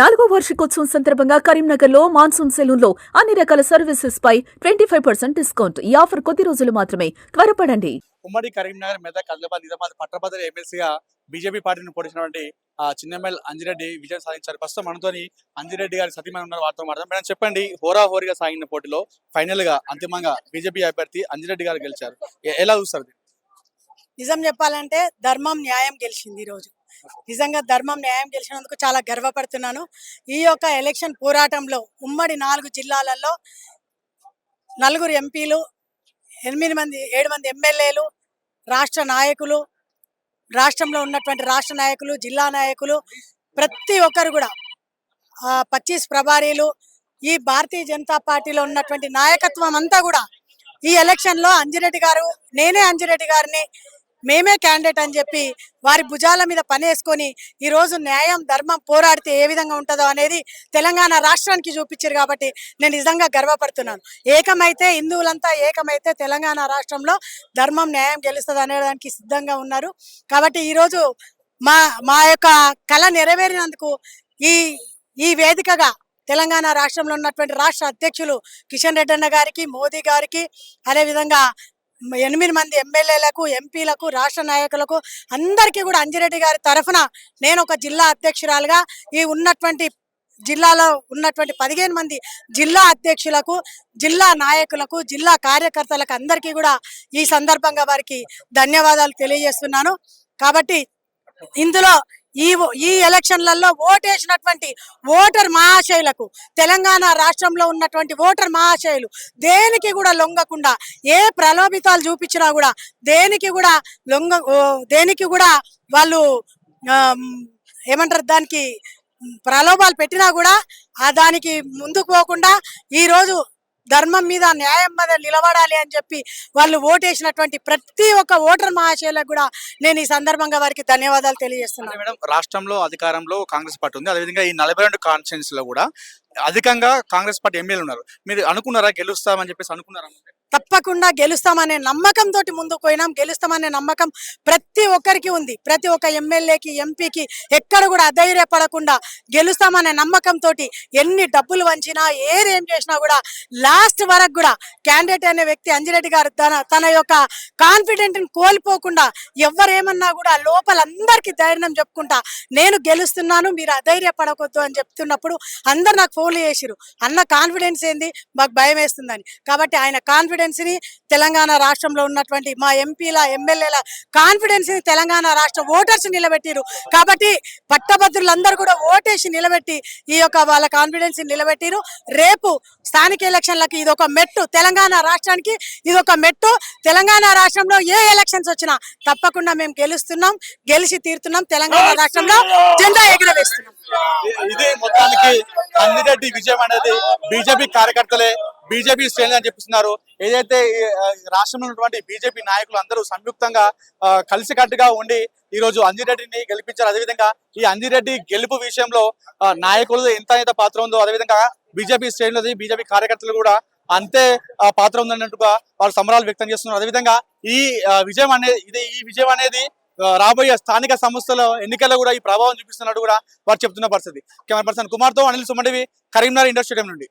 నాలుగో వార్షికోత్సవం సందర్భంగా కరీంనగర్లో మాన్సూన్ సెలూన్లో అన్ని రకాల సర్వీసెస్ పై ట్వంటీ ఫైవ్ పర్సెంట్ డిస్కౌంట్. ఈ ఆఫర్ కొద్ది రోజులు మాత్రమే. త్వరపడండి. ఉమ్మడి కరీంనగర్ మెదక్ ఆదిలాబాద్ నిజామాబాద్ పట్టభద్ర ఎమ్మెల్సీగా బీజేపీ పార్టీని పోటీసినటువంటి ఆ చిన్నెమ్మెల్ అంజిరెడ్డి విజయం సాధించారు. ప్రస్తుతం మనతోని అంజిరెడ్డి గారి సతీమణి ఉన్నారు వార్త మాట్లాడదాం. మేడం చెప్పండి హోరా హోరీగా సాగిన పోటీలో ఫైనల్గా అంతిమంగా బీజేపీ అభ్యర్థి అంజిరెడ్డి గారు గెలిచారు. ఎలా చూస్తారు? నిజం చెప్పాలంటే ధర్మం న్యాయం గెలిచింది ఈరోజు నిజంగా ధర్మం న్యాయం గెలిచినందుకు చాలా గర్వపడుతున్నాను. ఈ యొక్క ఎలక్షన్ పోరాటంలో ఉమ్మడి నాలుగు జిల్లాలలో నలుగురు ఎంపీలు ఎనిమిది మంది ఏడు మంది ఎమ్మెల్యేలు రాష్ట్ర నాయకులు రాష్ట్రంలో ఉన్నటువంటి రాష్ట్ర నాయకులు జిల్లా నాయకులు ప్రతి ఒక్కరు కూడా పచ్చీస్ ప్రభారీలు ఈ భారతీయ జనతా పార్టీలో ఉన్నటువంటి నాయకత్వం అంతా కూడా ఈ ఎలక్షన్లో అంజిరెడ్డి గారు నేనే అంజిరెడ్డి గారిని మేమే క్యాండిడేట్ అని చెప్పి వారి భుజాల మీద పనేసుకొని ఈరోజు న్యాయం ధర్మం పోరాడితే ఏ విధంగా ఉంటుందో అనేది తెలంగాణ రాష్ట్రానికి చూపించారు కాబట్టి నేను నిజంగా గర్వపడుతున్నాను. ఏకమైతే హిందువులంతా ఏకమైతే తెలంగాణ రాష్ట్రంలో ధర్మం న్యాయం గెలుస్తుంది అనేదానికి సిద్ధంగా ఉన్నారు. కాబట్టి ఈరోజు మా మా యొక్క కళ నెరవేరినందుకు ఈ ఈ వేదికగా తెలంగాణ రాష్ట్రంలో ఉన్నటువంటి రాష్ట్ర అధ్యక్షులు కిషన్ రెడ్డి అన్న గారికి మోదీ గారికి అదేవిధంగా ఎనిమిది మంది ఎమ్మెల్యేలకు ఎంపీలకు రాష్ట్ర నాయకులకు అందరికీ కూడా అంజిరెడ్డి గారి తరఫున నేను ఒక జిల్లా అధ్యక్షురాలుగా ఈ ఉన్నటువంటి జిల్లాలో ఉన్నటువంటి పదిహేను మంది జిల్లా అధ్యక్షులకు జిల్లా నాయకులకు జిల్లా కార్యకర్తలకు అందరికీ కూడా ఈ సందర్భంగా వారికి ధన్యవాదాలు తెలియజేస్తున్నాను. కాబట్టి ఇందులో ఈ ఓ- ఈ ఎలక్షన్లలో ఓటేసినటువంటి ఓటర్ మహాశయులకు తెలంగాణ రాష్ట్రంలో ఉన్నటువంటి ఓటర్ మహాశయులు దేనికి కూడా లొంగకుండా ఏ ప్రలోభితాలు చూపించినా కూడా దేనికి కూడా లొంగ దేనికి కూడా వాళ్ళు ఏమంటారు దానికి ప్రలోభాలు పెట్టినా కూడా ఆ దానికి ముందుకు పోకుండా ఈరోజు ధర్మం మీద న్యాయం మీద నిలబడాలి అని చెప్పి వాళ్ళు ఓటేసినటువంటి ప్రతి ఒక్క ఓటర్ మహాశయులకు కూడా నేను ఈ సందర్భంగా వారికి ధన్యవాదాలు తెలియజేస్తున్నాను. మేడం రాష్ట్రంలో అధికారంలో కాంగ్రెస్ పార్టీ ఉంది. అదేవిధంగా ఈ నలభై రెండు కాన్స్టిట్యూన్స్లో కూడా అధికంగా కాంగ్రెస్ పార్టీ ఎమ్మెల్యేలు ఉన్నారు. మీరు అనుకున్నారా గెలుస్తామని చెప్పేసి అనుకున్నారా? తప్పకుండా గెలుస్తామనే నమ్మకంతో ముందుకు పోయినాం. గెలుస్తామనే నమ్మకం ప్రతి ఒక్కరికి ఉంది. ప్రతి ఒక్క ఎమ్మెల్యేకి ఎంపీకి ఎక్కడ కూడా అధైర్యపడకుండా గెలుస్తామనే నమ్మకంతో ఎన్ని డబ్బులు వంచినా ఏరేం చేసినా కూడా లాస్ట్ వరకు కూడా క్యాండిడేట్ అనే వ్యక్తి అంజిరెడ్డి గారు తన తన యొక్క కాన్ఫిడెంట్ కోల్పోకుండా ఎవరేమన్నా కూడా లోపల అందరికీ ధైర్యం చెప్పుకుంటా నేను గెలుస్తున్నాను మీరు అధైర్యపడకూడదు అని చెప్తున్నప్పుడు అందరు నాకు ఫోన్లు చేసిరు అన్న కాన్ఫిడెన్స్ ఏంది? మాకు భయం వేస్తుందని. కాబట్టి ఆయన కాన్ఫిడెన్స్ని తెలంగాణ రాష్ట్రంలో ఉన్నటువంటి మా ఎంపీల ఎమ్మెల్యేల కాన్ఫిడెన్స్ని తెలంగాణ రాష్ట్ర ఓటర్స్ నిలబెట్టిరు కాబట్టి పట్టభద్రులందరూ కూడా ఓటేసి నిలబెట్టి ఈ యొక్క వాళ్ళ కాన్ఫిడెన్స్ని నిలబెట్టిరు రేపు స్థానిక ఎలక్షన్లకి ఇది ఒక మెట్టు. తెలంగాణ రాష్ట్రానికి ఇది ఒక మెట్టు. తెలంగాణ రాష్ట్రంలో ఏ ఎలక్షన్స్ వచ్చినా తప్పకుండా మేము గెలుస్తున్నాం. గెలిచి తీరుతున్నాం. తెలంగాణ రాష్ట్రంలో జెండా ఎగురవేస్తున్నాం. ఇదే మొత్తానికి అందిరెడ్డి విజయం అనేది బీజేపీ కార్యకర్తలే బీజేపీ శ్రేణులు అని చెప్పిస్తున్నారు. ఏదైతే రాష్ట్రంలో ఉన్నటువంటి బీజేపీ నాయకులు అందరూ సంయుక్తంగా కలిసికట్టుగా ఉండి ఈ రోజు అంజిరెడ్డిని గెలిపించారు. అదేవిధంగా ఈ అంజిరెడ్డి గెలుపు విషయంలో నాయకులు ఎంత ఎంత పాత్ర ఉందో అదేవిధంగా బీజేపీ శ్రేణులది బీజేపీ కార్యకర్తలు కూడా అంతే పాత్ర ఉందన్నట్టుగా వాళ్ళు సంబరాలు వ్యక్తం చేస్తున్నారు. అదేవిధంగా ఈ విజయం అనేది ఇది ఈ విజయం అనేది రాబోయే స్థానిక సంస్థల ఎన్నికల్లో కూడా ఈ ప్రభావం చూపిస్తున్నట్టు కూడా వారు చెప్తున్న పరిస్థితి. కెమెరా పర్సన్ కుమార్తో అనిల్ సుమండివి కరీంనగర్ ఇండస్ట్రీ నుండి.